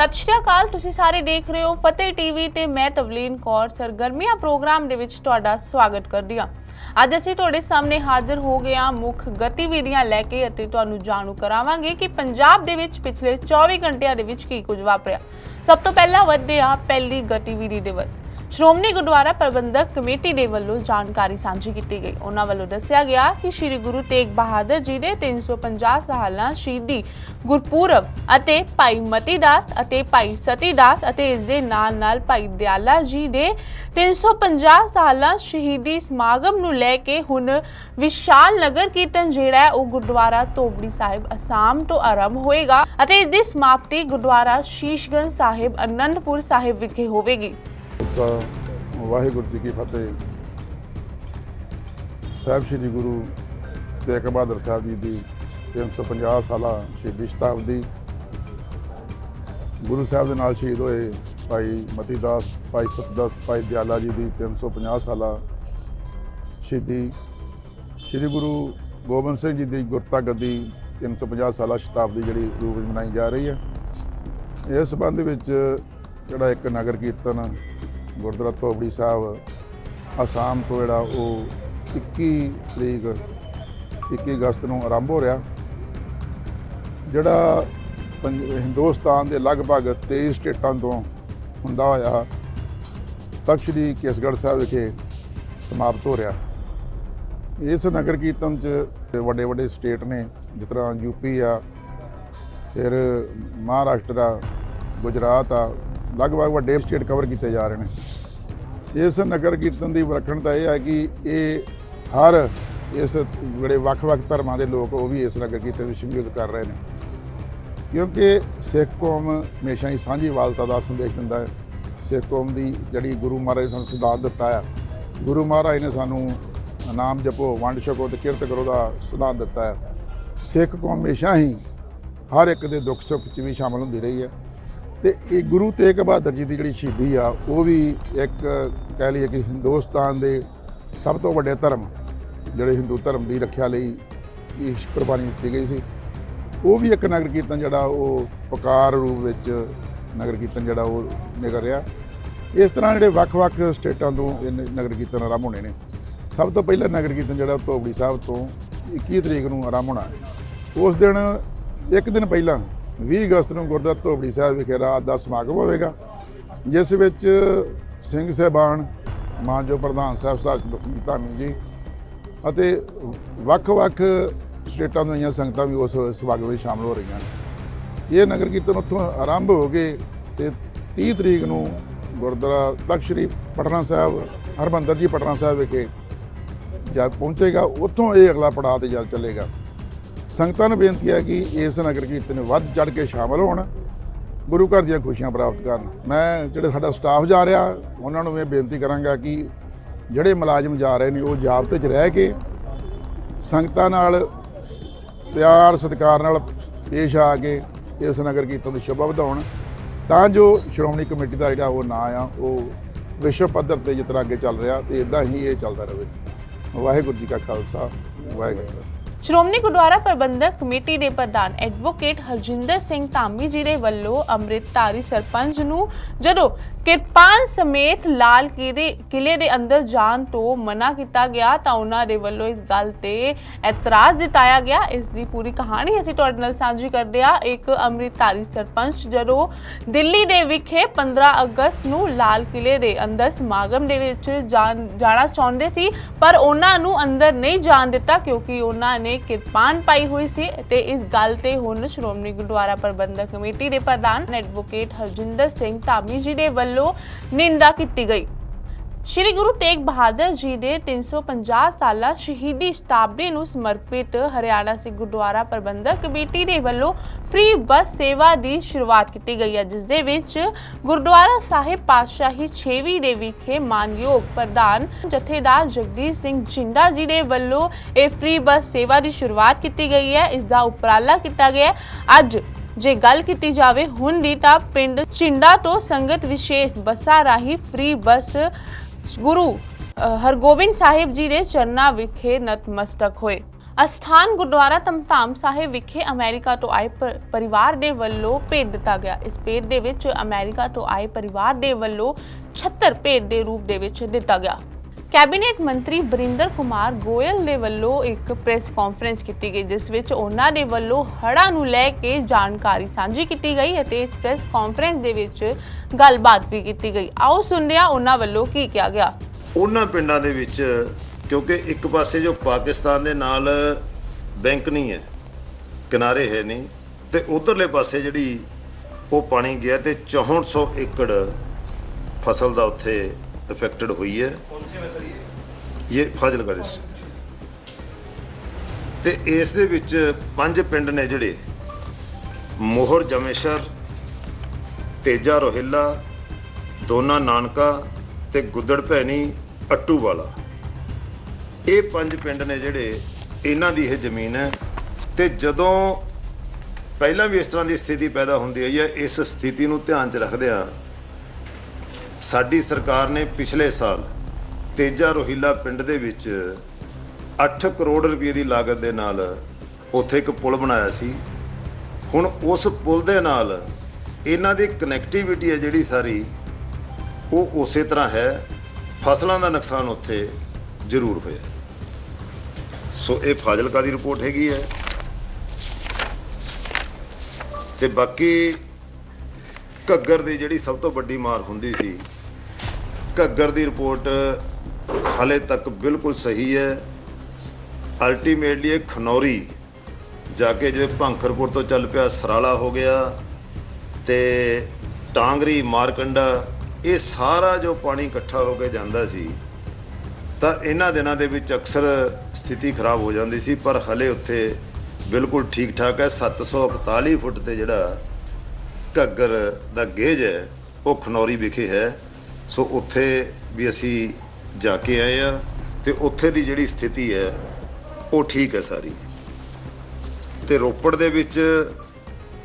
ਸਤਿ ਸ਼੍ਰੀ ਅਕਾਲ, ਤੁਸੀਂ ਸਾਰੇ ਦੇਖ ਰਹੇ ਹੋ ਫਤਿਹ ਟੀਵੀ ਤੇ ਮੈਂ ਤਵਲੀਨ ਕੌਰ। ਸਰਗਰਮੀਆਂ ਪ੍ਰੋਗਰਾਮ ਦੇ ਵਿੱਚ ਤੁਹਾਡਾ ਸਵਾਗਤ ਕਰਦੀ ਹਾਂ। ਅੱਜ ਅਸੀਂ ਤੁਹਾਡੇ ਸਾਹਮਣੇ ਹਾਜ਼ਰ ਹੋ ਗਏ ਹਾਂ ਮੁੱਖ ਗਤੀਵਿਧੀਆਂ ਲੈ ਕੇ ਅਤੇ ਤੁਹਾਨੂੰ ਜਾਣੂ ਕਰਾਵਾਂਗੇ ਕਿ ਪੰਜਾਬ ਦੇ ਵਿੱਚ ਪਿਛਲੇ 24 ਘੰਟਿਆਂ ਦੇ ਵਿੱਚ ਕੀ ਕੁਝ ਵਾਪਰਿਆ। ਸਭ ਤੋਂ ਪਹਿਲਾਂ ਵੱਧਦੇ ਹਾਂ ਪਹਿਲੀ ਗਤੀਵਿਧੀ ਦੇ ਵੱਲ। ਸ਼੍ਰੋਮਣੀ ਗੁਰਦੁਆਰਾ ਪ੍ਰਬੰਧਕ ਕਮੇਟੀ ਦੇ ਵੱਲੋਂ ਜਾਣਕਾਰੀ ਸਾਂਝੀ ਕੀਤੀ ਗਈ। ਉਹਨਾਂ ਵੱਲੋਂ ਦੱਸਿਆ ਗਿਆ ਕਿ ਸ੍ਰੀ ਗੁਰੂ ਤੇਗ ਬਹਾਦਰ ਜੀ ਦੇ 350 ਸਾਲਾਂ ਸ਼ਹੀਦੀ ਗੁਰਪੁਰਬ ਅਤੇ ਭਾਈ ਮਤੀ ਦਾਸ ਅਤੇ ਭਾਈ ਸਤੀ ਦਾਸ ਅਤੇ ਇਸ ਦੇ ਨਾਲ ਨਾਲ ਭਾਈ ਦਿਆਲਾ ਜੀ ਦੇ 350 ਸਾਲਾਂ ਸ਼ਹੀਦੀ ਸਮਾਗਮ ਨੂੰ ਲੈ ਕੇ ਹੁਣ ਵਿਸ਼ਾਲ ਨਗਰ ਕੀਰਤਨ ਜਿਹੜਾ ਹੈ, ਉਹ ਗੁਰਦੁਆਰਾ ਤੋਬੜੀ ਸਾਹਿਬ ਅਸਾਮ ਤੋਂ ਆਰੰਭ ਹੋਏਗਾ ਅਤੇ ਇਸ ਦੀ ਸਮਾਪਤੀ ਗੁਰਦੁਆਰਾ ਸ਼ੀਸ਼ਗੰਜ ਸਾਹਿਬ ਅਨੰਦਪੁਰ ਸਾਹਿਬ ਵਿਖੇ ਹੋਵੇਗੀ। ਖਾਲਸਾ ਵਾਹਿਗੁਰੂ ਜੀ ਕੀ ਫਤਿਹ। ਸਾਹਿਬ ਸ੍ਰੀ ਗੁਰੂ ਤੇਗ ਬਹਾਦਰ ਸਾਹਿਬ ਜੀ ਦੀ 350 ਸਾਲਾ ਸ਼ਹੀਦੀ ਸ਼ਤਾਬਦੀ। ਗੁਰੂ ਸਾਹਿਬ ਦੇ ਨਾਲ ਸ਼ਹੀਦ ਹੋਏ ਭਾਈ ਮਤੀ ਦਾਸ, ਭਾਈ ਸਤਦਾਸ, ਭਾਈ ਦਿਆਲਾ ਜੀ ਦੀ 350 ਸਾਲਾ ਸ਼ਹੀਦੀ। ਸ੍ਰੀ ਗੁਰੂ ਗੋਬਿੰਦ ਸਿੰਘ ਜੀ ਦੀ ਗੁਰਤਾ ਗੱਦੀ 350 ਸਾਲਾ ਸ਼ਤਾਬਦੀ ਜਿਹੜੀ ਰੂਪ ਵਿੱਚ ਮਨਾਈ ਜਾ ਰਹੀ ਹੈ। ਇਸ ਸੰਬੰਧ ਵਿੱਚ ਜਿਹੜਾ ਇੱਕ ਨਗਰ ਕੀਰਤਨ ਗੁਰਦੁਆਰਾ ਧੋਬੜੀ ਸਾਹਿਬ, ਅਸਾਮ ਤੋਂ ਜਿਹੜਾ ਉਹ 21 ਤਰੀਕ 21 ਅਗਸਤ ਨੂੰ ਆਰੰਭ ਹੋ ਰਿਹਾ। ਜਿਹੜਾ ਪੰਜ- ਹਿੰਦੁਸਤਾਨ ਦੇ ਲਗਭਗ 23 ਸਟੇਟਾਂ ਤੋਂ ਹੁੰਦਾ ਹੋਇਆ ਤਖਤ ਸ੍ਰੀ ਕੇਸਗੜ੍ਹ ਸਾਹਿਬ ਵਿਖੇ ਸਮਾਪਤ ਹੋ ਰਿਹਾ। ਇਸ ਨਗਰ ਕੀਰਤਨ ਚ ਵੱਡੇ ਵੱਡੇ ਸਟੇਟ ਨੇ, ਜਿਸ ਤਰ੍ਹਾਂ ਯੂਪੀ ਆ, ਫਿਰ ਮਹਾਰਾਸ਼ਟਰ ਆ, ਗੁਜਰਾਤ ਆ ਲਗਭਗ ਵੱਡੇ ਸਟੇਟ ਕਵਰ ਕੀਤੇ ਜਾ ਰਹੇ ਨੇ। ਇਸ ਨਗਰ ਕੀਰਤਨ ਦੀ ਵਿਲੱਖਣਤਾ ਇਹ ਹੈ ਕਿ ਇਹ ਹਰ ਇਸ ਜਿਹੜੇ ਵੱਖ-ਵੱਖ ਧਰਮਾਂ ਦੇ ਲੋਕ ਉਹ ਵੀ ਇਸ ਨਗਰ ਕੀਰਤਨ ਵਿੱਚ ਸ਼ਮੂਲੀਅਤ ਕਰ ਰਹੇ ਨੇ। ਕਿਉਂਕਿ ਸਿੱਖ ਕੌਮ ਹਮੇਸ਼ਾ ਹੀ ਸਾਂਝੀਵਾਲਤਾ ਦਾ ਸੰਦੇਸ਼ ਦਿੰਦਾ ਹੈ। ਸਿੱਖ ਕੌਮ ਦੀ ਜਿਹੜੀ ਗੁਰੂ ਮਹਾਰਾਜ ਨੇ ਸਾਨੂੰ ਸਿਧਾਂਤ ਦਿੱਤਾ ਹੈ ਗੁਰੂ ਮਹਾਰਾਜ ਨੇ ਸਾਨੂੰ ਨਾਮ ਜਪੋ, ਵੰਡ ਛਕੋ ਤੇ ਕਿਰਤ ਕਰੋ ਦਾ ਸਿਧਾਂਤ ਦਿੱਤਾ ਹੈ ਸਿੱਖ ਕੌਮ ਹਮੇਸ਼ਾ ਹੀ ਹਰ ਇੱਕ ਦੇ ਦੁੱਖ ਸੁੱਖ 'ਚ ਵੀ ਸ਼ਾਮਲ ਹੁੰਦੀ ਰਹੀ ਹੈ। ਤੇ ਇਹ ਗੁਰੂ ਤੇਗ ਬਹਾਦਰ ਜੀ ਦੀ ਜਿਹੜੀ ਸ਼ਹੀਦੀ ਆ, ਉਹ ਵੀ ਇੱਕ ਕਹਿ ਲਈਏ ਕਿ ਹਿੰਦੁਸਤਾਨ ਦੇ ਸਭ ਤੋਂ ਵੱਡੇ ਧਰਮ, ਜਿਹੜੇ ਹਿੰਦੂ ਧਰਮ ਦੀ ਰੱਖਿਆ ਲਈ ਇਹ ਕੁਰਬਾਨੀ ਦਿੱਤੀ ਗਈ ਸੀ। ਉਹ ਵੀ ਇੱਕ ਨਗਰ ਕੀਰਤਨ ਜਿਹੜਾ ਉਹ ਪਕਾਰ ਰੂਪ ਵਿੱਚ ਨਗਰ ਕੀਰਤਨ ਜਿਹੜਾ ਉਹ ਨਿਕਲ ਰਿਹਾ। ਇਸ ਤਰ੍ਹਾਂ ਜਿਹੜੇ ਵੱਖ-ਵੱਖ ਸਟੇਟਾਂ ਤੋਂ ਇਹ ਨਗਰ ਕੀਰਤਨ ਆਰੰਭ ਹੋਣੇ ਨੇ। ਸਭ ਤੋਂ ਪਹਿਲਾਂ ਨਗਰ ਕੀਰਤਨ ਜਿਹੜਾ ਉਹ ਧੋਬੜੀ ਸਾਹਿਬ ਤੋਂ 21 ਤਰੀਕ ਨੂੰ ਆਰੰਭ ਹੋਣਾ ਹੈ। ਉਸ ਦਿਨ, ਇੱਕ ਦਿਨ ਪਹਿਲਾਂ 20 ਅਗਸਤ ਨੂੰ ਗੁਰਦੁਆਰਾ ਧੋਬੜੀ ਸਾਹਿਬ ਵਿਖੇ ਰਾਤ ਦਾ ਸਮਾਗਮ ਹੋਵੇਗਾ, ਜਿਸ ਵਿੱਚ ਸਿੰਘ ਸਾਹਿਬਾਨ ਮਾਨਜੋ ਪ੍ਰਧਾਨ ਸਾਹਿਬ ਸਰਦਾਰ ਦਸਮੀ ਧਾਮੀ ਜੀ ਅਤੇ ਵੱਖ-ਵੱਖ ਸਟੇਟਾਂ ਤੋਂ ਆਈਆਂ ਸੰਗਤਾਂ ਵੀ ਉਸ ਸਮਾਗਮ ਵਿੱਚ ਸ਼ਾਮਲ ਹੋ ਰਹੀਆਂ ਨੇ। ਇਹ ਨਗਰ ਕੀਰਤਨ ਉੱਥੋਂ ਆਰੰਭ ਹੋ ਕੇ ਤੇ 30 ਤਰੀਕ ਨੂੰ ਗੁਰਦੁਆਰਾ ਤਖਤ ਸ੍ਰੀ ਪਟਨਾ ਸਾਹਿਬ, ਹਰਮੰਦਰ ਜੀ ਪਟਨਾ ਸਾਹਿਬ ਵਿਖੇ ਜਾ ਪਹੁੰਚੇਗਾ, ਉੱਥੋਂ ਇਹ ਅਗਲਾ ਪੜਾਅ ਤੇ ਜਲ ਚੱਲੇਗਾ। ਸੰਗਤਾਂ ਨੂੰ ਬੇਨਤੀ ਹੈ ਕਿ ਇਸ ਨਗਰ ਕੀਰਤਨ ਵਿੱਚ ਵੱਧ ਚੜ ਕੇ ਸ਼ਾਮਲ ਹੋਣ, ਗੁਰੂ ਘਰ ਦੀਆਂ ਖੁਸ਼ੀਆਂ ਪ੍ਰਾਪਤ ਕਰਨ। ਮੈਂ ਜਿਹੜੇ ਸਾਡਾ ਸਟਾਫ ਜਾ ਰਿਹਾ, ਉਹਨਾਂ ਨੂੰ ਮੈਂ ਬੇਨਤੀ ਕਰਾਂਗਾ ਕਿ ਜਿਹੜੇ ਮੁਲਾਜ਼ਮ ਜਾ ਰਹੇ ਨੇ, ਉਹ ਜਾਬਤੇ 'ਚ ਰਹਿ ਕੇ ਸੰਗਤਾਂ ਨਾਲ ਪਿਆਰ, ਸਤਿਕਾਰ ਨਾਲ ਪੇਸ਼ ਆ ਕੇ ਇਸ ਨਗਰ ਕੀਰਤਨ ਦੀ ਸ਼ੋਭਾ ਵਧਾਉਣ। ਤਾਂ ਜੋ ਸ਼੍ਰੋਮਣੀ ਕਮੇਟੀ ਦਾ ਜਿਹੜਾ ਉਹ ਨਾਂ ਆ, ਉਹ ਵਿਸ਼ਵ ਪੱਧਰ ਤੇ ਜਿਸ ਤਰ੍ਹਾਂ ਅੱਗੇ ਚੱਲ ਰਿਹਾ, ਤੇ ਇਦਾਂ ਹੀ ਇਹ ਚੱਲਦਾ ਰਹੇ। ਵਾਹਿਗੁਰੂ ਜੀ ਕਾ ਖਾਲਸਾ, ਵਾਹਿਗੁਰੂ ਜੀ ਸ਼੍ਰੋਮਣੀ ਗੁਰਦੁਆਰਾ ਪ੍ਰਬੰਧਕ ਕਮੇਟੀ ਦੇ ਪ੍ਰਧਾਨ ਐਡਵੋਕੇਟ ਹਰਜਿੰਦਰ ਸਿੰਘ ਧਾਮੀ ਜੀ ਦੇ ਵੱਲੋਂ ਅੰਮ੍ਰਿਤਧਾਰੀ ਸਰਪੰਚ ਨੂੰ ਜਦੋਂ ਕਿਰਪਾਨ ਸਮੇਤ ਲਾਲ ਕਿਲੇ ਕਿਲੇ ਦੇ ਅੰਦਰ ਜਾਣ ਤੋਂ ਮਨਾ ਕੀਤਾ ਗਿਆ ਤਾਂ ਉਹਨਾਂ ਦੇ ਵੱਲੋਂ ਇਸ ਗੱਲ ਤੇ ਇਤਰਾਜ਼ ਜਤਾਇਆ ਗਿਆ। ਇਸ ਦੀ ਪੂਰੀ ਕਹਾਣੀ ਅਸੀਂ ਤੁਹਾਡੇ ਨਾਲ ਸਾਂਝੀ ਕਰਦੇ ਹਾਂ। ਇੱਕ ਅੰਮ੍ਰਿਤਧਾਰੀ ਸਰਪੰਚ ਜਦੋਂ ਦਿੱਲੀ ਦੇ ਵਿਖੇ 15 ਅਗਸਤ ਨੂੰ ਲਾਲ ਕਿਲੇ ਦੇ ਅੰਦਰ ਸਮਾਗਮ ਦੇ ਵਿੱਚ ਜਾਣ- ਜਾਣਾ ਚਾਹੁੰਦੇ ਸੀ, ਪਰ ਉਹਨਾਂ ਨੂੰ ਅੰਦਰ ਨਹੀਂ ਜਾਣ ਦਿੱਤਾ ਕਿਉਂਕਿ ਉਹਨਾਂ ਨੇ ਕਿਰਪਾਨ ਪਾਈ ਹੋਈ ਸੀ ਤੇ ਇਸ ਗੱਲ ਤੇ ਹੁਣ ਸ਼੍ਰੋਮਣੀ ਗੁਰਦੁਆਰਾ ਪ੍ਰਬੰਧਕ ਕਮੇਟੀ ਦੇ ਪ੍ਰਧਾਨ ਐਡਵੋਕੇਟ ਹਰਜਿੰਦਰ ਸਿੰਘ ਧਾਮੀ ਜੀ ਦੇ ਵੱਲੋਂ ਨਿੰਦਾ ਕੀਤੀ ਗਈ। ਸ਼੍ਰੀ ਗੁਰੂ ਤੇਗ ਬਹਾਦਰ ਜੀ ਦੇ 350 ਸਾਲਾ ਸ਼ਹੀਦੀ ਸ਼ਤਾਬਦੀ ਨੂੰ ਸਮਰਪਿਤ ਹਰਿਆਣਾ ਸਿੱਖ ਗੁਰਦੁਆਰਾ ਪ੍ਰਬੰਧਕ ਕਮੇਟੀ ਦੇ ਵੱਲੋਂ ਫ੍ਰੀ ਬੱਸ ਸੇਵਾ ਦੀ ਸ਼ੁਰੂਆਤ ਕੀਤੀ ਗਈ ਹੈ ਜਿਸ ਦੇ ਵਿੱਚ ਗੁਰਦੁਆਰਾ ਸਾਹਿਬ ਪਾਤਸ਼ਾਹੀ 6ਵੀਂ ਦੇ ਵਿਖੇ ਮਾਨਯੋਗ ਪ੍ਰਧਾਨ ਜਥੇਦਾਰ ਜਗਦੀਸ਼ ਸਿੰਘ ਜਿੰਦਾ ਜੀ ਦੇ ਵੱਲੋਂ ਇਹ ਫ੍ਰੀ ਬੱਸ ਸੇਵਾ ਦੀ ਸ਼ੁਰੂਆਤ ਕੀਤੀ ਗਈ ਹੈ। ਇਸ ਦਾ ਉਪਰਾਲਾ ਕੀਤਾ ਗਿਆ ਅੱਜ ਜੇ ਗੱਲ ਕੀਤੀ ਜਾਵੇ ਹੁਣ ਦੀ ਤਾਂ ਪਿੰਡ ਚਿੰਡਾ ਤੋਂ ਸੰਗਤ ਵਿਸ਼ੇਸ਼ ਬੱਸਾਂ ਰਾਹੀਂ ਫ੍ਰੀ ਬੱਸ ਗੁਰੂ ਹਰਗੋਬਿੰਦ ਸਾਹਿਬ ਜੀ ਦੇ ਚਰਨਾਂ ਵਿਖੇ ਨਤਮਸਤਕ ਹੋਏ। ਅਸਥਾਨ ਗੁਰਦੁਆਰਾ ਧਮਧਾਮ ਸਾਹਿਬ ਵਿਖੇ ਅਮਰੀਕਾ ਤੋਂ ਆਏ ਪਰਿਵਾਰ ਦੇ ਵੱਲੋਂ ਭੇਟ ਦਿੱਤਾ ਗਿਆ। ਇਸ ਭੇਟ ਦੇ ਵਿੱਚ ਅਮਰੀਕਾ ਤੋਂ ਆਏ ਪਰਿਵਾਰ ਦੇ ਵੱਲੋਂ 76 ਭੇਟ ਦੇ ਰੂਪ ਦੇ ਵਿੱਚ ਦਿੱਤਾ ਗਿਆ। ਕੈਬਨਿਟ ਮੰਤਰੀ ਬਰਿੰਦਰ ਕੁਮਾਰ ਗੋਇਲ ਦੇ ਵੱਲੋਂ ਇੱਕ ਪ੍ਰੈਸ ਕਾਨਫਰੰਸ ਕੀਤੀ ਗਈ, ਜਿਸ ਵਿੱਚ ਉਹਨਾਂ ਦੇ ਵੱਲੋਂ ਹੜ੍ਹਾਂ ਨੂੰ ਲੈ ਕੇ ਜਾਣਕਾਰੀ ਸਾਂਝੀ ਕੀਤੀ ਗਈ ਅਤੇ ਇਸ ਪ੍ਰੈਸ ਕਾਨਫਰੰਸ ਦੇ ਵਿੱਚ ਗੱਲਬਾਤ ਵੀ ਕੀਤੀ ਗਈ। ਆਓ ਸੁਣਦੇ ਹਾਂ ਉਹਨਾਂ ਵੱਲੋਂ ਕੀ ਕਿਹਾ ਗਿਆ? ਉਹਨਾਂ ਪਿੰਡਾਂ ਦੇ ਵਿੱਚ, ਕਿਉਂਕਿ ਇੱਕ ਪਾਸੇ ਜੋ ਪਾਕਿਸਤਾਨ ਦੇ ਨਾਲ ਬੈਂਕ ਨਹੀਂ ਹੈ, ਕਿਨਾਰੇ ਹੈ ਨਹੀਂ, ਤੇ ਉਧਰਲੇ ਪਾਸੇ ਜਿਹੜੀ ਉਹ ਪਾਣੀ ਗਿਆ ਤੇ 6400 ਏਕੜ ਫਸਲ ਦਾ ਉੱਥੇ ਇਫੈਕਟਡ ਹੋਈ ਹੈ। ਇਹ ਫਾਜ਼ਿਲਕਾ ਡਿਸਟ੍ਰਿਕਟ ਤੇ ਇਸ ਦੇ ਵਿੱਚ ਪੰਜ ਪਿੰਡ ਨੇ ਜਿਹੜੇ, ਮੋਹਰ, ਜਮੇਸ਼ਰ, ਤੇਜਾ, ਰੋਹਿਲਾ, ਦੋਨਾ ਨਾਨਕਾ ਤੇ ਗੁੱਦੜ ਭੈਣੀ ਅੱਟੂ ਵਾਲਾ ਇਹ ਪੰਜ ਪਿੰਡ ਨੇ ਜਿਹੜੇ, ਇਹਨਾਂ ਦੀ ਇਹ ਜ਼ਮੀਨ ਹੈ। ਤੇ ਜਦੋਂ ਪਹਿਲਾਂ ਵੀ ਇਸ ਤਰ੍ਹਾਂ ਦੀ ਸਥਿਤੀ ਪੈਦਾ ਹੁੰਦੀ ਹੈ, ਇਸ ਸਥਿਤੀ ਨੂੰ ਧਿਆਨ 'ਚ ਰੱਖਦਿਆਂ ਸਾਡੀ ਸਰਕਾਰ ਨੇ ਪਿਛਲੇ ਸਾਲ ਤੇਜਾ ਰੋਹਿਲਾ ਪਿੰਡ ਦੇ ਵਿੱਚ 8 ਕਰੋੜ ਰੁਪਏ ਦੀ ਲਾਗਤ ਦੇ ਨਾਲ ਉੱਥੇ ਇੱਕ ਪੁਲ ਬਣਾਇਆ ਸੀ। ਹੁਣ ਉਸ ਪੁਲ ਦੇ ਨਾਲ ਇਹਨਾਂ ਦੀ ਕਨੈਕਟੀਵਿਟੀ ਹੈ ਜਿਹੜੀ ਸਾਰੀ, ਉਹ ਉਸੇ ਤਰ੍ਹਾਂ ਹੈ। ਫਸਲਾਂ ਦਾ ਨੁਕਸਾਨ ਉੱਥੇ ਜ਼ਰੂਰ ਹੋਇਆ। ਸੋ ਇਹ ਫਾਜ਼ਿਲਕਾ ਦੀ ਰਿਪੋਰਟ ਹੈਗੀ ਹੈ। ਤੇ ਬਾਕੀ ਘੱਗਰ ਦੀ ਜਿਹੜੀ ਸਭ ਤੋਂ ਵੱਡੀ ਮਾਰ ਹੁੰਦੀ ਸੀ, ਘੱਗਰ ਦੀ ਰਿਪੋਰਟ ਹਾਲੇ ਤੱਕ ਬਿਲਕੁਲ ਸਹੀ ਹੈ। ਅਲਟੀਮੇਟਲੀ ਇਹ ਖਨੌਰੀ ਜਾ ਕੇ ਜੇ ਭੰਖਰਪੁਰ ਤੋਂ ਚੱਲ ਪਿਆ, ਸਰਾਲਾ ਹੋ ਗਿਆ ਤੇ ਟਾਂਗਰੀ, ਮਾਰਕੰਡਾ, ਇਹ ਸਾਰਾ ਜੋ ਪਾਣੀ ਇਕੱਠਾ ਹੋ ਕੇ ਜਾਂਦਾ ਸੀ, ਤਾਂ ਇਹਨਾਂ ਦਿਨਾਂ ਦੇ ਵਿੱਚ ਅਕਸਰ ਸਥਿਤੀ ਖਰਾਬ ਹੋ ਜਾਂਦੀ ਸੀ, ਪਰ ਹਲੇ ਉੱਥੇ ਬਿਲਕੁਲ ਠੀਕ ਠਾਕ ਹੈ 741 ਫੁੱਟ ਤੇ ਜਿਹੜਾ ਘੱਗਰ ਦਾ ਗੇਜ ਹੈ, ਉਹ ਖਨੌਰੀ ਵਿਖੇ ਹੈ। ਸੋ ਉੱਥੇ ਵੀ ਅਸੀਂ ਜਾ ਕੇ ਆਏ ਆ ਤੇ ਉੱਥੇ ਦੀ ਜਿਹੜੀ ਸਥਿਤੀ ਹੈ, ਉਹ ਠੀਕ ਹੈ ਸਾਰੀ। ਤੇ ਰੋਪੜ ਦੇ ਵਿੱਚ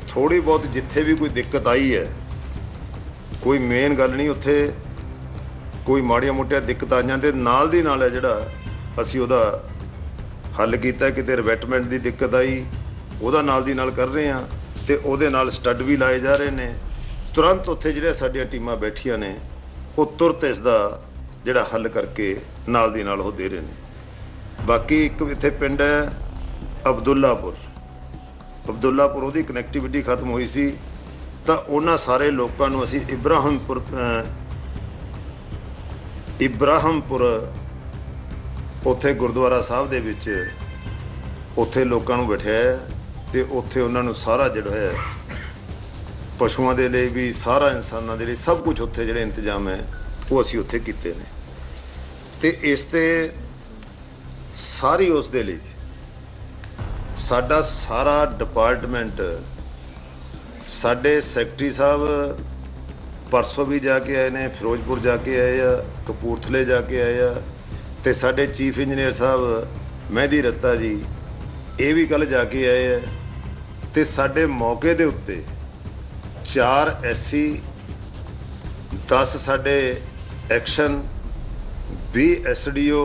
ਥੋੜੀ ਬਹੁਤ ਜਿੱਥੇ ਵੀ ਕੋਈ ਦਿੱਕਤ ਆਈ ਹੈ, ਕੋਈ ਮੇਨ ਗੱਲ ਨਹੀਂ ਉੱਥੇ। ਕੋਈ ਮਾੜੀਆਂ ਮੋਟੀਆਂ ਦਿੱਕਤਾਂ ਆਈਆਂ ਤੇ ਨਾਲ ਦੀ ਨਾਲ ਹੈ ਜਿਹੜਾ ਅਸੀਂ ਉਹਦਾ ਹੱਲ ਕੀਤਾ, ਕਿਤੇ ਰਿਵੈਟਮੈਂਟ ਦੀ ਦਿੱਕਤ ਆਈ, ਉਹਦਾ ਨਾਲ ਦੀ ਨਾਲ ਕਰ ਰਹੇ ਹਾਂ। ਤੇ ਉਹਦੇ ਨਾਲ ਸਟੱਡ ਵੀ ਲਾਏ ਜਾ ਰਹੇ ਨੇ। ਤੁਰੰਤ ਉੱਥੇ ਜਿਹੜੇ ਸਾਡੀਆਂ ਟੀਮਾਂ ਬੈਠੀਆਂ ਨੇ ਉਹ ਤੁਰਤ ਇਸ ਦਾ ਜਿਹੜਾ ਹੱਲ ਕਰਕੇ ਨਾਲ ਦੀ ਨਾਲ ਉਹ ਦੇ ਰਹੇ ਨੇ। ਬਾਕੀ ਇੱਕ ਇੱਥੇ ਪਿੰਡ ਹੈ ਅਬਦੁੱਲਾਪੁਰ। ਅਬਦੁੱਲਾਪੁਰ ਉਹਦੀ ਕਨੈਕਟੀਵਿਟੀ ਖਤਮ ਹੋਈ ਸੀ ਤਾਂ ਉਹਨਾਂ ਸਾਰੇ ਲੋਕਾਂ ਨੂੰ ਅਸੀਂ ਇਬਰਾਹਿਮਪੁਰ ਅਹ, ਇਬਰਾਹਿਮਪੁਰ ਉੱਥੇ ਗੁਰਦੁਆਰਾ ਸਾਹਿਬ ਦੇ ਵਿੱਚ ਉੱਥੇ ਲੋਕਾਂ ਨੂੰ ਬਿਠਾਇਆ। ਤੇ ਉੱਥੇ ਉਹਨਾਂ ਨੂੰ ਸਾਰਾ ਜਿਹੜਾ ਹੈ, ਪਸ਼ੂਆਂ ਦੇ ਲਈ ਵੀ, ਸਾਰਾ ਇਨਸਾਨਾਂ ਦੇ ਲਈ ਸਭ ਕੁਝ ਉੱਥੇ ਜਿਹੜੇ ਇੰਤਜ਼ਾਮ ਹੈ, ਉਹ ਅਸੀਂ ਉੱਥੇ ਕੀਤੇ ਨੇ। ਤੇ ਇਸ ਤੇ ਸਾਰੀ ਉਸ ਦੇ ਲਈ ਸਾਡਾ ਸਾਰਾ ਡਿਪਾਰਟਮੈਂਟ, ਸਾਡੇ ਸੈਕਟਰੀ ਸਾਹਿਬ ਪਰਸੋਂ ਵੀ ਜਾ ਕੇ ਆਏ ਨੇ, ਫਿਰੋਜ਼ਪੁਰ ਜਾ ਕੇ ਆਏ ਆ, ਕਪੂਰਥਲੇ ਜਾ ਕੇ ਆਏ ਆ, ਤੇ ਸਾਡੇ ਚੀਫ ਇੰਜੀਨੀਅਰ ਸਾਹਿਬ ਮਹਿਦੀ ਰੱਤਾ ਜੀ ਇਹ ਵੀ ਕੱਲ ਜਾ ਕੇ ਆਏ ਆ ਤੇ ਸਾਡੇ ਮੌਕੇ ਦੇ ਉੱਤੇ 4 ਐਸਸੀ 10 ਸਾਡੇ ਐਕਸ਼ਨ 20 ਐਸਡੀਓ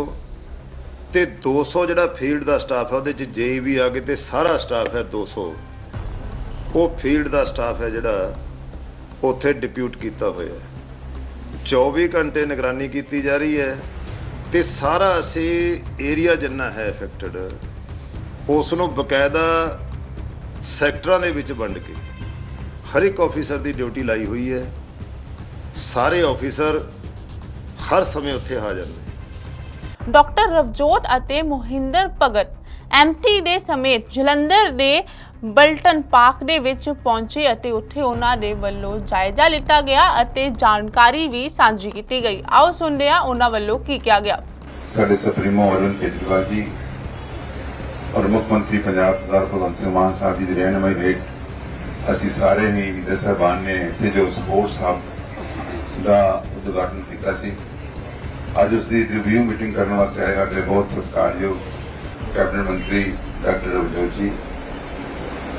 ਤੇ 200 ਜਿਹੜਾ ਫੀਲਡ ਦਾ ਸਟਾਫ ਹੈ, ਉਹਦੇ ਚ ਜੇਈ ਵੀ ਆ ਗਏ ਤੇ ਸਾਰਾ ਸਟਾਫ ਹੈ 200 ਉਹ ਫੀਲਡ ਦਾ ਸਟਾਫ ਹੈ ਜਿਹੜਾ ਉੱਥੇ ਡਿਪਿਊਟ ਕੀਤਾ ਹੋਇਆ ਹੈ। 24 ਘੰਟੇ ਨਿਗਰਾਨੀ ਕੀਤੀ ਜਾ ਰਹੀ ਹੈ ਤੇ ਸਾਰਾ ਅਸੀਂ ਏਰੀਆ ਜਿੰਨਾ ਹੈ ਅਫੈਕਟਡ ਉਸ ਨੂੰ ਬਕਾਇਦਾ ਸੈਕਟਰਾਂ ਦੇ ਵਿੱਚ ਵੰਡ ਕੇ ਹਰ ਇੱਕ ਆਫੀਸਰ ਦੀ ਡਿਊਟੀ ਲਾਈ ਹੋਈ ਹੈ। ਸਾਰੇ ਆਫੀਸਰ ਹਰ ਸਮੇਂ ਉੱਥੇ ਹਾਜ਼ਰ ਨੇ। ਡਾਕਟਰ ਰਵਜੋਤ ਅਤੇ ਮੋਹਿੰਦਰ ਭਗਤ ਐਮਟੀ ਦੇ ਸਮੇਤ ਜਲੰਧਰ ਦੇ ਬਲਟਨ ਪਾਰਕ ਦੇ ਵਿੱਚ ਪਹੁੰਚੇ ਅਤੇ ਉੱਥੇ ਉਹਨਾਂ ਦੇ ਵੱਲੋਂ ਜਾਇਜ਼ਾ ਲਿੱਤਾ ਗਿਆ ਅਤੇ ਜਾਣਕਾਰੀ ਵੀ ਸਾਂਝੀ ਕੀਤੀ ਗਈ। ਆਓ ਸੁਣਦੇ ਹਾਂ ਉਹਨਾਂ ਵੱਲੋਂ ਕੀ ਕਿਹਾ ਗਿਆ। ਸਾਡੇ ਸੁਪਰੀਮੋ ਅਰੁਣ ਕੇਜਰੀਵਾਲ ਜੀ ਔਰ ਮੁੱਖ ਮੰਤਰੀ ਪੰਜਾਬ ਸਰਦਾਰ ਭਗਵੰਤ ਸਿੰਘ ਮਾਨ ਸਾਹਿਬ ਜੀ ਦੀ ਰਹਿਨਮਾਈ ਹੇਠ ਅਸੀਂ ਸਾਰੇ ਹੀ ਲੀਡਰ ਸਾਹਿਬਾਨ ਨੇ ਇੱਥੇ ਜੋ ਸਪੋਰਟਸ ਹੱਬ ਦਾ ਉਦਘਾਟਨ ਕੀਤਾ ਸੀ, ਅੱਜ ਉਸ ਦੀ ਰਿਵਿਊ ਮੀਟਿੰਗ ਕਰਨ ਵਾਸਤੇ ਆਏ ਸਾਡੇ ਬਹੁਤ ਸਤਿਕਾਰਯੋਗ ਕੈਬਨਿਟ ਮੰਤਰੀ ਡਾਕਟਰ ਰਵਜੋਤ ਜੀ।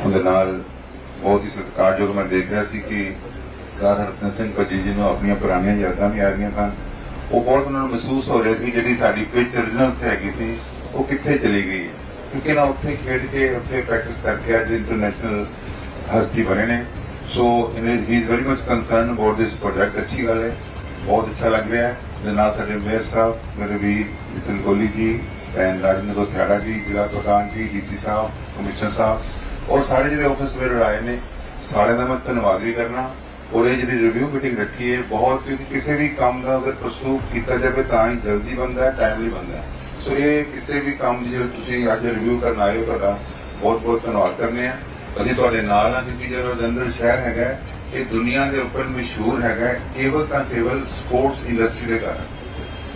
ਉਹਦੇ ਨਾਲ ਬਹੁਤ ਹੀ ਸਤਿਕਾਰਯੋਗ ਮੈਂ ਦੇਖ ਰਿਹਾ ਸੀ ਕਿ ਸਰਦਾਰ ਹਰਪ੍ਰੀਤ ਸਿੰਘ ਕਜੀ ਜੀ ਨੂੰ ਆਪਣੀਆਂ ਪੁਰਾਣੀਆਂ ਯਾਦਾਂ ਵੀ ਆ ਰਹੀਆਂ ਸਨ। ਉਹ ਬਹੁਤ ਉਹਨਾਂ ਨੂੰ ਮਹਿਸੂਸ ਹੋ ਰਿਹਾ ਸੀ ਜਿਹੜੀ ਸਾਡੀ ਪਿਚ origignal ਤੇ ਹੈਗੀ ਸੀ, ਉਹ ਕਿੱਥੇ ਚਲੀ ਗਈ ਹੈ। ਕਿਉਂਕਿ ਨਾ ਉੱਥੇ ਖੇਡ ਕੇ, ਉੱਥੇ ਪ੍ਰੈਕਟਿਸ ਕਰਕੇ ਅੱਜ ਇੰਟਰਨੈਸ਼ਨਲ ਹਸਤੀ ਬਣੇ ਨੇ। So he is very much concern about this project ਅੱਛੀ ਗੱਲ ਹੈ, ਬਹੁਤ ਅੱਛਾ ਲੱਗ ਰਿਹਾ ਹੈ। ਦੇ ਨਾਲ ਸਾਡੇ ਮੇਅਰ ਸਾਹਿਬ, ਮੇਰੇ ਵੀਰ ਨਿਤਨ ਕੋਹਲੀ ਜੀ ਐਂਡ ਰਾਜਿੰਦਰ ਦੋਥਿਆੜਾ ਜੀ, ਜ਼ਿਲ੍ਹਾ ਪ੍ਰਧਾਨ ਜੀ ਡੀਸੀ ਸਾਹਿਬ, ਕਮਿਸ਼ਨਰ ਸਾਹਿਬ ਔਰ ਸਾਰੇ ਜਿਹੜੇ ਆਫਿਸ ਮੇਰੇ ਆਏ ਨੇ, ਸਾਰਿਆਂ ਦਾ ਮੈਂ ਧੰਨਵਾਦ ਵੀ ਕਰਨਾ। ਔਰ ਇਹ ਜਿਹੜੀ ਰਿਵਿਊ ਮੀਟਿੰਗ ਰੱਖੀ ਹੈ, ਬਹੁਤ ਕਿਉਂਕਿ ਕਿਸੇ ਵੀ ਕੰਮ ਦਾ ਅਗਰ ਪਰਸੂ ਕੀਤਾ ਜਾਵੇ ਤਾਂ ਹੀ ਜਲਦੀ ਬਣਦਾ ਹੈ ਟਾਈਮਲੀ ਬਣਦਾ ਹੈ। ਸੋ ਇਹ ਕਿਸੇ ਵੀ ਕੰਮ ਦੀ ਜੋ ਤੁਸੀਂ ਅੱਜ ਰਿਵਿਊ ਕਰਨ ਆਏ ਹੋ, ਤੁਹਾਡਾ ਬਹੁਤ ਬਹੁਤ ਧੰਨਵਾਦ ਕਰਨੇ ਆ। ਅਸੀਂ ਤੁਹਾਡੇ ਨਾਲ ਆ ਕਿਉਂਕਿ ਜਿਹੜਾ ਜਲੰਧਰ ਸ਼ਹਿਰ ਹੈਗਾ ਇਹ ਦੁਨੀਆ ਦੇ ਉੱਪਰ ਮਸ਼ਹੂਰ ਹੈਗਾ ਕੇਵਲ ਤਾਂ ਕੇਵਲ ਸਪੋਰਟਸ ਇੰਡਸਟਰੀ ਦੇ ਕਾਰਨ।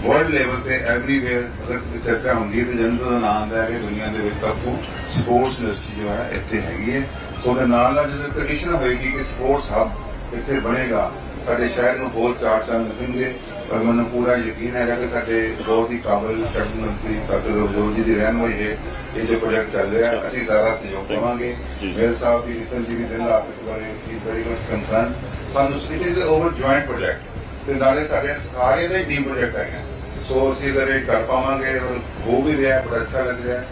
ਵਰਲਡ ਲੈਵਲ ਤੇ ਐਵਰੀਵੇਅਰ ਅਗਰ ਚਰਚਾ ਹੁੰਦੀ ਹੈ ਤੇ ਜਲੰਧਰ ਦਾ ਨਾਮ ਆਉਂਦਾ ਹੈ ਕਿ ਦੁਨੀਆ ਦੇ ਵਿੱਚ ਸਭ ਤੋਂ ਸਪੋਰਟਸ ਇੰਡਸਟਰੀ ਜੋ ਹੈ, ਇੱਥੇ ਹੈਗੀ ਹੈ। ਸੋ ਉਹਦੇ ਨਾਲ ਨਾਲ ਜਦੋਂ ਕੰਡੀਸ਼ਨ ਹੋਏਗੀ ਕਿ ਸਪੋਰਟਸ ਹੱਬ ਇੱਥੇ ਬਣੇਗਾ, ਸਾਡੇ ਸ਼ਹਿਰ ਨੂੰ ਹੋਰ ਚਾਰ ਚੰਦ ਲੱਗਣਗੇ ਪਰ ਮੈਨੂੰ ਪੂਰਾ ਯਕੀਨ ਹੈਗਾ ਕਿ ਸਾਡੇ ਬਹੁਤ ਹੀ ਕਾਬਲ ਕੈਬਨਿਟ ਮੰਤਰੀ ਡਾਕਟਰ ਰਵਜੋਤ ਜੀ ਦੀ ਰਹਿਨਮਾਈ ਹੈ ਇਹ ਜੋ ਪ੍ਰੋਜੈਕਟ ਚੱਲ ਰਿਹਾ ਅਸੀਂ ਸਾਰਾ ਸਹਿਯੋਗ ਦੇਵਾਂਗੇ। ਮੇਰ ਸਾਹਿਬ ਵੀ ਨਿਤਨ ਜੀ ਵੀ ਦਿਨ ਰਾਤ ਇਸ ਬਾਰੇ ਹੀ ਵੈਰੀ ਮਚ ਕੰਸਰਨ ਸਾਨੂੰ it is over joint project ਤੇ ਨਾਲੇ ਸਾਡੇ ਸਾਰੇ ਦੇ ਟੀਮ ਪ੍ਰੋਜੈਕਟ ਹੈਗੇ। ਸੋ ਅਸੀਂ ਅਗਰ ਇਹ ਕਰ ਪਾਵਾਂਗੇ ਔਰ ਹੋ ਵੀ ਰਿਹਾ ਬੜਾ ਅੱਛਾ ਲੱਗ ਰਿਹਾ।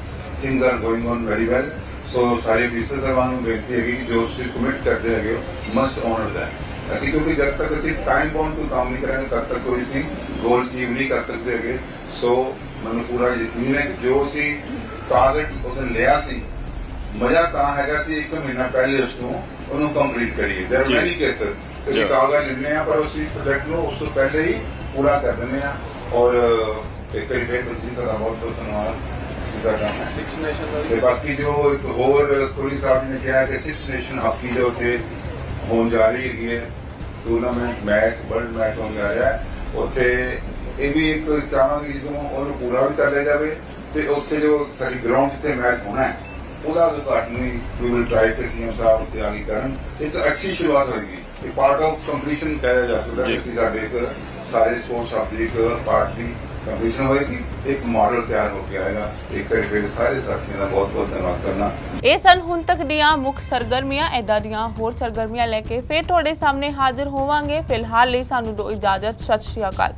Things are going on very well so ਸਾਰੇ ਅਫੀਸਰ ਸਾਹਿਬਾਨ ਨੂੰ ਬੇਨਤੀ ਹੈਗੀ ਕਿ ਜੋ ਤੁਸੀਂ ਕਮਿਟ ਕਰਦੇ ਹੈਗੇ ਹੋ ਮਸਟ ਆਨਰ ਦੈਟ ਅਸੀਂ ਕਿਉਂਕਿ ਜਦ ਤੱਕ ਅਸੀਂ ਟਾਈਮ ਬਾਉਂਡ ਕੋਈ ਕੰਮ ਨਹੀਂ ਕਰਾਂਗੇ ਤਦ ਤੱਕ ਕੋਈ ਅਸੀਂ ਗੋਲ ਅਚੀਵ ਨਹੀਂ ਕਰ ਸਕਦੇ ਹੈਗੇ ਸੋ ਮੈਨੂੰ ਪੂਰਾ ਯਕੀਨ ਹੈ ਕਿ ਜੋ ਅਸੀਂ ਟਾਰਗੇਟ ਉਹਨੇ ਲਿਆ ਸੀ ਮਜ਼ਾ ਤਾਂ ਹੈਗਾ ਸੀ ਇੱਕ ਮਹੀਨਾ ਪਹਿਲੇ ਉਸ ਤੋਂ ਉਹਨੂੰ ਕੰਪਲੀਟ ਕਰੀਏ देयर ਜੀ। ਮੈਨੀ ਕੇਸਸ ਜੀ। ਅਸੀਂ ਕਾਗਜ਼ ਲੈਂਦੇ ਆ ਪਰ ਉਸੇ ਪ੍ਰੋਜੈਕਟ ਨੂੰ ਉਸ ਤੋਂ ਪਹਿਲੇ ਹੀ ਪੂਰਾ ਕਰ ਦਿੰਦੇ ਆ ਔਰ ਇੱਕ ਵਾਰੀ ਫਿਰ ਤੁਸੀਂ ਦਾ ਬਹੁਤ ਬਹੁਤ ਧੰਨਵਾਦ ਤੁਸੀਂ ਸਾਡਾ ਸਿਕਸ ਨੇਸ਼ਨ ਤੇ ਬਾਕੀ ਜੋ ਇੱਕ ਹੋਰ ਕੋਲੀ ਸਾਹਿਬ ਨੇ ਕਿਹਾ ਕਿ ਸਿਕਸ ਨੇਸ਼ਨ ਹਾਕੀ ਜੋ ਉੱਥੇ ਹੋਣ ਜਾ ਰਹੀ ਹੈਗੀ ਹੈ। ਟੂਰਨਾਮੈਂਟ ਮੈਚ ਵਰਲਡ ਮੈਚ ਹੋਣ ਜਾ ਰਿਹਾ ਹੈ। ਉੱਥੇ ਇਹ ਵੀ ਇੱਕ ਚਾਹਾਂਗੇ ਜਦੋਂ ਉਹਨੂੰ ਪੂਰਾ ਵੀ ਕਰ ਲਿਆ ਜਾਵੇ ਤੇ ਉੱਥੇ ਜੋ ਸਾਡੀ ਗਰਾਊਂਡ ਜਿੱਥੇ ਮੈਚ ਹੋਣਾ ਹੈ ਉਹਦਾ ਉਦਘਾਟਨ ਵੀ ਵੀ ਵਿਲ ਟਰਾਈ ਕਿ ਸੀਐਮ ਸਾਹਿਬ ਉੱਤੇ ਆ ਕੇ ਕਰਨ। ਇੱਕ ਅੱਛੀ ਸ਼ੁਰੂਆਤ ਹੋਏਗੀ ਇਹ ਪਾਰਟ ਆਫ ਕੰਪਲੀਸ਼ਨ ਕਿਹਾ ਜਾ ਸਕਦਾ ਜੀ। ਕਿ ਸਾਡੇ ਇੱਕ ਸਾਰੇ ਸਪੋਰਟਸ ਦੀ ਇੱਕ ਪਾਰਟ ਦੀ ਕੰਪਲੀਸ਼ਨ ਹੋਏਗੀ ਇੱਕ ਮਾਡਲ ਤਿਆਰ ਹੋ ਕੇ ਆਏਗਾ। ਇੱਕ ਵਾਰੀ ਫਿਰ ਸਾਰੇ ਸਾਥੀਆਂ ਦਾ ਬਹੁਤ ਬਹੁਤ ਧੰਨਵਾਦ ਕਰਨਾ। ਇਹ ਸਨ ਹੁਣ ਤੱਕ ਦੀਆਂ ਮੁੱਖ ਸਰਗਰਮੀਆਂ। ਐਦਾਂ ਦੀਆਂ ਹੋਰ ਸਰਗਰਮੀਆਂ ਲੈ ਕੇ ਫੇਰ ਤੁਹਾਡੇ ਸਾਹਮਣੇ ਹਾਜ਼ਰ ਹੋਵਾਂਗੇ। ਫਿਲਹਾਲ ਲਈ ਸਾਨੂੰ ਦੋ ਇਜਾਜ਼ਤ। ਸਤਿ ਸ਼੍ਰੀ ਅਕਾਲ।